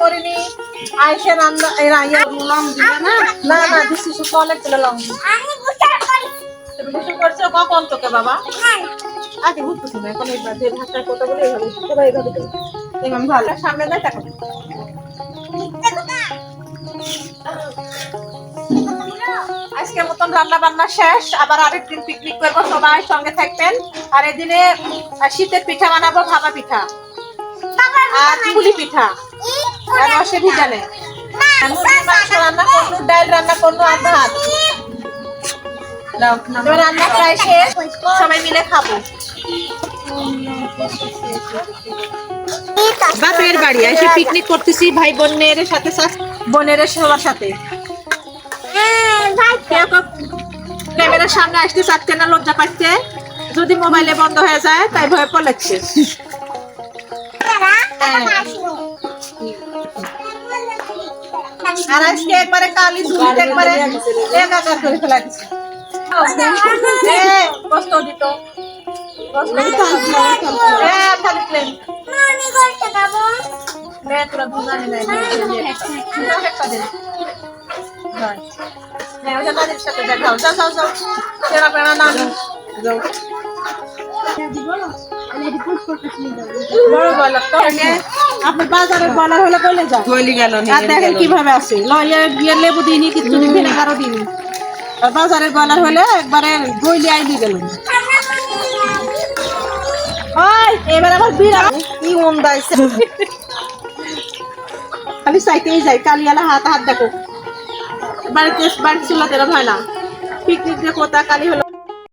করিনি। আইসে রান্না লং দিবে না? না না দিছি অনেক লং। তুমি কিছু করছ? কখন তোকে বাবা? আগে বুঝতেছি না এখন এইবার যে ভাষায় কথা বলে এইভাবে সবাই এইভাবে ভালো। সামনে টাকা আজকের মতন রান্না বান্না শেষ। আবার আরেকদিন পিকনিক করব সবাই সঙ্গে থাকবেন। আর এদিনে শীতের পিঠা বানাবো ভাপা পিঠা। আর পুলি পিঠা। রসে মুরগির মাংস রান্না করব ডাল রান্না করব আর ভাত রান্না প্রায় শেষ সবাই মিলে খাব বাপের বাড়ি, এসে পিকনিক করতেছি ভাই বোনের সাথে সা- বোনের সবার সাথে। ক্যামেরার সামনে আসতে চাচ্ছে না, লজ্জা পাচ্ছে। যদি মোবাইলে বন্ধ হয়ে যায়, তাই ভয় পড়াচ্ছে আর আজকে একবারে কালি ধুলিতে একবারে একাকার করে ফেলা দিচ্ছে এ, কষ্ট দিত কষ্ট দিত। এ, খালি প্লেন নে, তোরা ধুলানি নাই, নে, নে, নে। দাও একটা দে। হয়। নে, ওই যে নানির সাথে দেখাও। যাও, যাও, যাও। তেরা পেড়া নানি। যাও। বড় বয়লার তো এনে আপনি বাজারে বয়লার হলে বলে যান। গলি গেল আর দেখেন কীভাবে আছে। লইয়া গিয়ে লেবু দিইনি কিছু দিইনি আর বাজারের বয়লার হলে একবারে গইলে আইলি গেল। ওই এবার আবার বিড়া কি উন্দাইছে খালি সাইকেই যাই কালিয়ালা হাত হাত দেখো। বাড়িতে বাড়ি ছিল তেরা ভয় না পিকনিক দেখো কোথা কালি হলো